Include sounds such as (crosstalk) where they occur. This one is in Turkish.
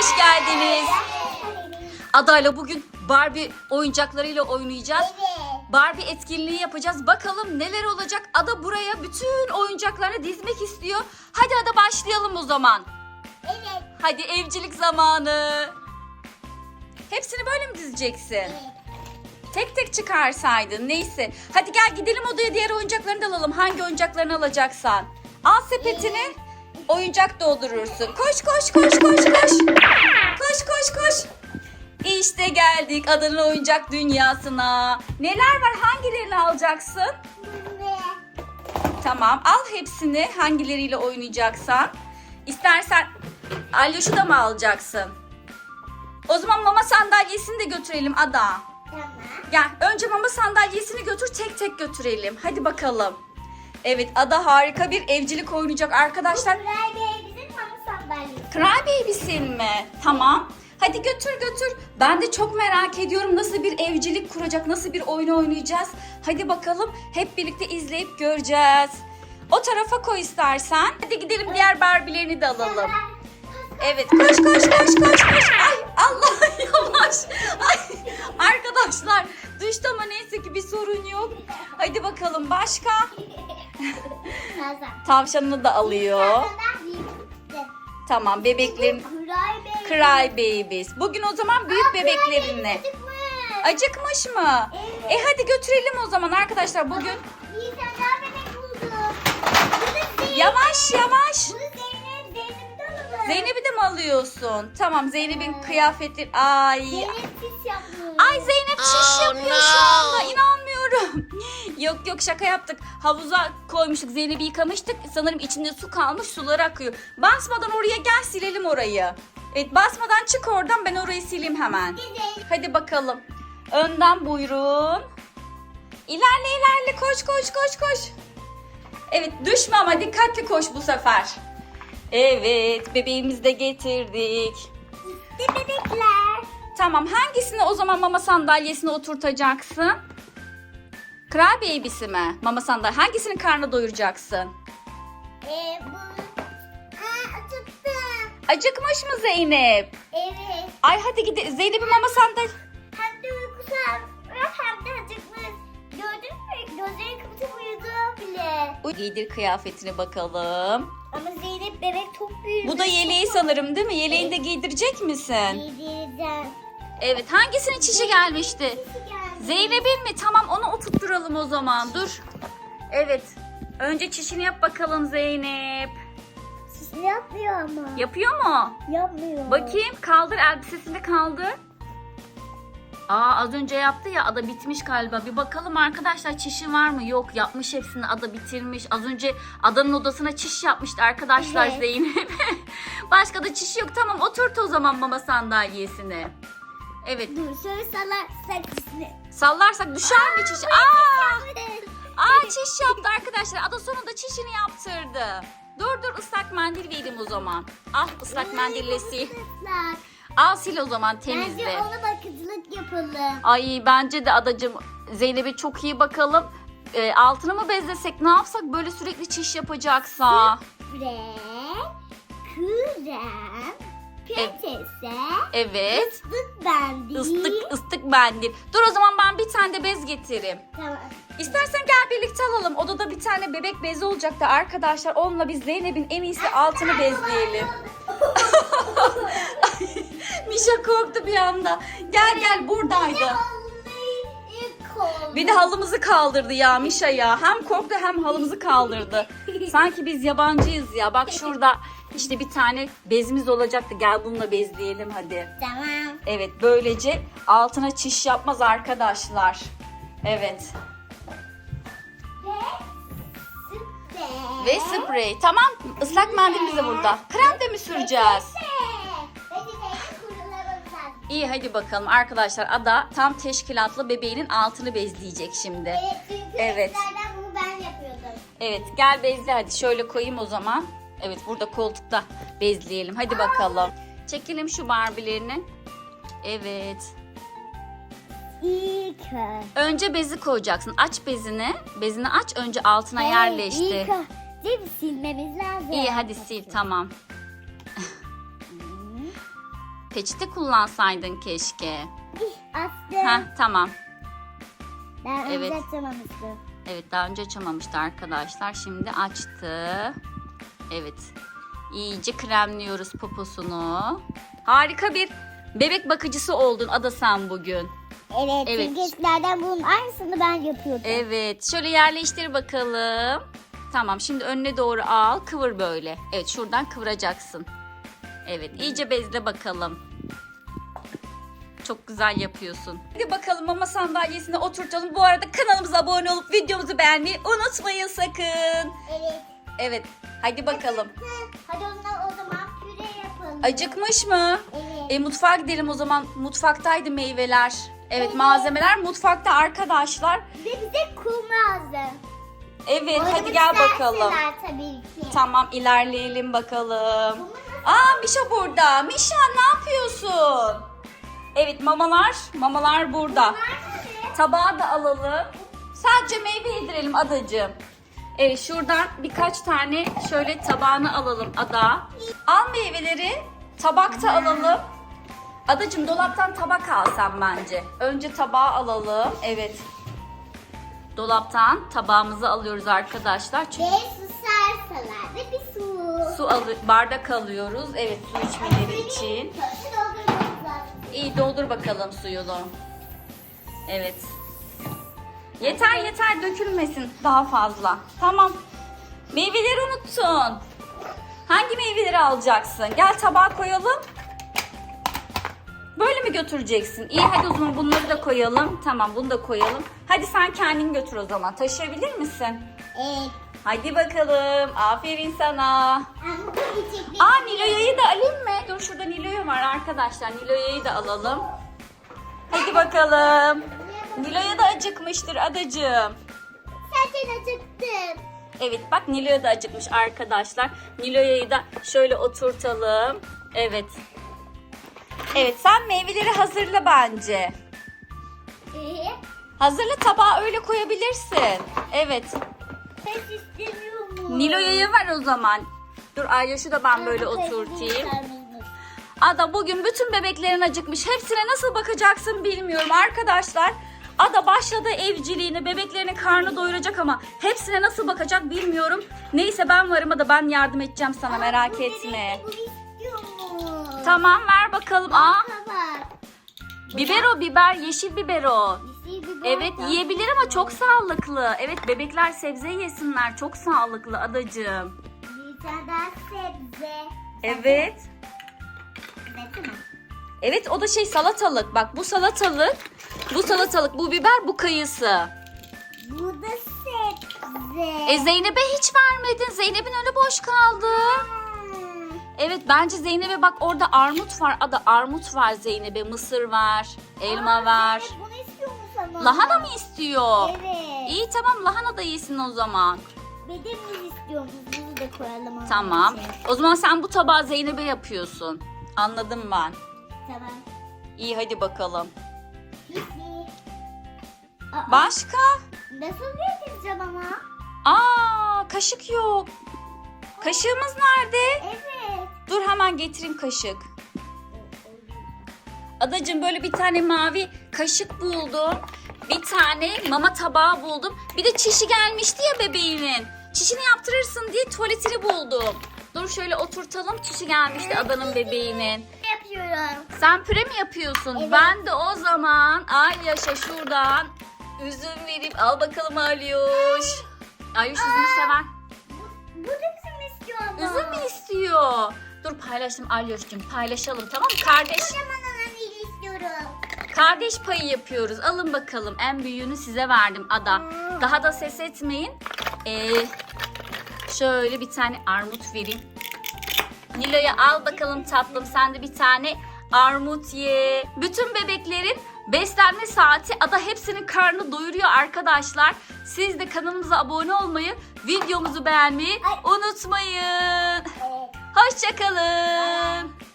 hoş geldiniz. Adayla bugün Barbie oyuncaklarıyla oynayacağız. Evet. Barbie etkinliği yapacağız. Bakalım neler olacak. Ada buraya bütün oyuncaklarını dizmek istiyor. Hadi Ada başlayalım o zaman. Evet. Hadi evcilik zamanı. Hepsini böyle mi dizeceksin? Evet. Tek tek çıkarsaydın neyse. Hadi gel gidelim odaya diğer oyuncaklarını da alalım. Hangi oyuncaklarını alacaksan. Al sepetini. Oyuncak doldurursun. Koş koş koş koş koş. Koş koş koş. İşte geldik adanın oyuncak dünyasına. Neler var? Hangilerini alacaksın? Tamam al hepsini hangileriyle oynayacaksan. İstersen Alyoş'u da mı alacaksın? O zaman mama sandalyesini de götürelim Ada. tamam. Gel önce mama sandalyesini götür tek tek götürelim. Hadi bakalım. Evet Ada harika bir evcilik oynayacak arkadaşlar. Bizim mama sandalyesi. Cry Baby'sin mi? Tamam. Hadi götür götür. Ben de çok merak ediyorum nasıl bir evcilik kuracak, nasıl bir oyun oynayacağız. Hadi bakalım hep birlikte izleyip göreceğiz. O tarafa koy istersen. Hadi gidelim diğer Barbie'lerini de alalım. Evet koş koş koş koş koş. Ay Allah (laughs) yavaş. Ay, arkadaşlar düştü ama neyse ki bir sorun yok. Hadi bakalım başka. (laughs) Tavşanını da alıyor. Tamam bebeklerin. Cry Babies. Bugün o zaman büyük bebeklerinle. Çıkmış. Acıkmış mı? Evet. E hadi götürelim o zaman arkadaşlar bugün. Bir tane daha bebek buldum. Bunu Zeynep. Yavaş yavaş. Zeynep'i de mi alıyorsun? Tamam Zeynep'in kıyafetleri. Ay. Zeynep pis yapmış. Ay Zeynep çiş yapıyor şu anda. İnanmıyorum. (laughs) yok yok şaka yaptık. Havuza koymuştuk. Zeynep'i yıkamıştık. Sanırım içinde su kalmış. Suları akıyor. Basmadan oraya gel silelim orayı. Evet basmadan çık oradan ben orayı sileyim hemen. Zeynep. Hadi bakalım. Önden buyurun. İlerle ilerle koş koş koş koş. Evet düşme ama dikkatli koş bu sefer. Evet bebeğimizi de getirdik. Bir bebekler. Tamam hangisini o zaman mama sandalyesine oturtacaksın? Baby'si mi? Mama sandalye. Hangisinin karnı doyuracaksın? Ee, bu. Aa, acıktım. Acıkmış mı Zeynep? Evet. Ay hadi gidelim. Zeynep'in mama sandalye. Hem de uykusal hem de acıkmış. Gördün mü? Gözlerini kapatıp uyudu bile. Uy, Giydir kıyafetini bakalım. Ama Zeynep bebek çok büyük. Bu da yeleği sanırım değil mi? Yeleğini de giydirecek misin? Giydireceğim. Evet hangisinin çişi gelmişti? Sesi geldi. Zeynep'in mi? Tamam onu oturtturalım o zaman. Dur. Evet. Önce çişini yap bakalım Zeynep. Sesini yapmıyor ama. Yapıyor mu? Yapmıyor. Bakayım kaldır elbisesini kaldır. Aa az önce yaptı ya ada bitmiş galiba. Bir bakalım arkadaşlar çişi var mı? Yok yapmış hepsini ada bitirmiş. Az önce adanın odasına çiş yapmıştı arkadaşlar Evet. Zeynep. (laughs) Başka da çişi yok. Tamam oturt o zaman mama sandalyesini. Evet Dur şöyle sallar sesini. sallarsak düşer mi çişi? Aa! Aa çiş yaptı arkadaşlar. Ada sonunda çişini yaptırdı. Dur dur ıslak mendil vereyim o zaman. Al ıslak mendille sil. Al sil o zaman temizle. Bence ona bakıcılık yapalım. Ay bence de adacım Zeynep'e çok iyi bakalım. Ee, altını mı bezlesek ne yapsak böyle sürekli çiş yapacaksa. Ve krem, peçete, Evet. ıslık bendi. Islık ıslık mendil. Dur o zaman ben bir tane de bez getireyim. Tamam. İstersen gel birlikte alalım. Odada bir tane bebek bezi olacaktı arkadaşlar. Onunla biz Zeynep'in en iyisi altını bezleyelim. (laughs) Mişa korktu bir anda. Gel gel buradaydı. Bir de halımızı kaldırdı ya Mişa ya. Hem korktu hem halımızı kaldırdı. (laughs) Sanki biz yabancıyız ya. Bak şurada işte bir tane bezimiz olacaktı. Gel bununla bezleyelim hadi. Tamam. Evet böylece altına çiş yapmaz arkadaşlar. Evet. Ve Ve sprey. Tamam ıslak mendilimiz de burada. Krem de mi süreceğiz? İyi hadi bakalım arkadaşlar. Ada tam teşkilatlı bebeğinin altını bezleyecek şimdi. Evet Evet. eskiden bunu ben yapıyordum. Evet gel bezle hadi şöyle koyayım o zaman. Evet burada koltukta bezleyelim. Hadi bakalım. Çekelim şu Barbie'lerini. Evet. İlk Önce bezi koyacaksın. Aç bezini. Bezini aç önce altına yerleştir. İlk önce silmemiz lazım. İyi hadi sil tamam. (laughs) Peçete kullansaydın keşke. Astım. Heh tamam. Ben önce Evet. açamamıştım. Evet daha önce açamamıştı arkadaşlar. Şimdi açtı. Evet. İyice kremliyoruz poposunu. Harika bir bebek bakıcısı oldun Ada sen bugün. Evet, Evet. çünkü eskilerden bunun aynısını ben yapıyordum. Evet. Şöyle yerleştir bakalım. Tamam şimdi önüne doğru al. Kıvır böyle. Evet şuradan kıvıracaksın. Evet iyice bezle bakalım. Çok güzel yapıyorsun. Hadi bakalım mama sandalyesine oturtalım. Bu arada kanalımıza abone olup videomuzu beğenmeyi unutmayın sakın. Evet. Evet hadi bakalım. Hadi ondan o zaman püre yapalım. Acıkmış mı? Evet. E mutfağa gidelim o zaman. Mutfaktaydı meyveler. Evet malzemeler mutfakta arkadaşlar. De bize kum lazım. Evet hadi Oynamak gel bakalım. tabii ki. Tamam ilerleyelim bakalım. Aa Mişa burada. Mişa ne yapıyorsun? Evet mamalar, mamalar burada. Tabağı da alalım. Sadece meyve yedirelim adacığım. Evet şuradan birkaç tane şöyle tabağını alalım ada. Al meyveleri. Tabakta alalım. Adacığım dolaptan tabak al sen bence. Önce tabağı alalım. Evet. Dolaptan tabağımızı alıyoruz arkadaşlar. Çünkü Ve su serseler de bir su. su alı bardak alıyoruz. Evet su içmeleri için. İyi doldur bakalım suyunu. Evet. Yeter yeter dökülmesin daha fazla. Tamam. Meyveleri unuttun. Hangi meyveleri alacaksın? Gel tabağa koyalım. Böyle mi götüreceksin? İyi hadi o zaman bunları da koyalım. Tamam bunu da koyalım. Hadi sen kendin götür o zaman. Taşıyabilir misin? Evet. Hadi bakalım. Aferin sana. Aa Nilo'yu da alayım mı? Dur şurada Nilo'yu var arkadaşlar. Nilo'yu da alalım. Hadi bakalım. Nilo'ya da acıkmıştır adacığım. Zaten acıktım. Evet bak Nilo'ya da acıkmış arkadaşlar. Nilo'yu da şöyle oturtalım. Evet. Evet sen meyveleri hazırla bence. Ee, Hazırla tabağa öyle koyabilirsin. Evet. ben istemiyorum. Nilo'ya ver o zaman. Dur Ayyaş'ı da ben böyle oturtayım. Ada bugün bütün bebeklerin acıkmış. Hepsine nasıl bakacaksın bilmiyorum arkadaşlar. Ada başladı evciliğini, bebeklerinin karnı doyuracak ama hepsine nasıl bakacak bilmiyorum. Neyse ben varım Ada ben yardım edeceğim sana merak Bu etme. bebek? Tamam ver bakalım. Aa Tamam. biber o biber, yeşil biber o. Biber Evet yiyebilir ama çok sağlıklı. Evet bebekler sebze yesinler. Çok sağlıklı adacığım. Bir tane daha sebze. Evet. Sebze mi? Evet o da şey salatalık. Bak bu salatalık. Bu salatalık, bu biber, bu kayısı. Bu da sebze. E Zeynep'e hiç vermedin. Zeynep'in önü boş kaldı. Hmm. Evet bence Zeynep'e bak orada armut var. Ada armut var Zeynep'e. Mısır var. Elma Aa, var. Zeynep Bunu istiyor mu sana? Lahana mı istiyor? Evet. İyi tamam lahana da yesin o zaman. Bedenimiz istiyormuş. Bunu da koyalım. Tamam. içine. O zaman sen bu tabağı Zeynep'e yapıyorsun. Anladım ben. Tamam. İyi hadi bakalım. Aa, Başka? Nasıl yedireceğim ama? Aa kaşık yok. Kaşığımız nerede? Evet. Dur hemen getireyim kaşık. Adacığım böyle bir tane mavi kaşık buldum. Bir tane mama tabağı buldum. Bir de çişi gelmişti ya bebeğinin. Çişini yaptırırsın diye tuvaletini buldum. Dur şöyle oturtalım. Çişi gelmişti adanın bebeğinin. Yapıyorum. Sen püre mi yapıyorsun? Evet. Ben de o zaman Alyaş'a şuradan üzüm vereyim. Al bakalım Alyoş. Alyoş üzümü sever. Bu da bizim istiyor ama. Üzüm mü istiyor? Dur paylaştım Alyoş'cum paylaşalım tamam mı? Kardeş, Kocaman anneyi istiyorum. kardeş payı yapıyoruz. Alın bakalım en büyüğünü size verdim Ada. Daha da ses etmeyin. Ee, şöyle bir tane armut vereyim. Nilo'ya al bakalım tatlım sen de bir tane armut ye. Bütün bebeklerin beslenme saati Ada hepsinin karnını doyuruyor arkadaşlar. Siz de kanalımıza abone olmayı, videomuzu beğenmeyi Ay. unutmayın. Hoşçakalın.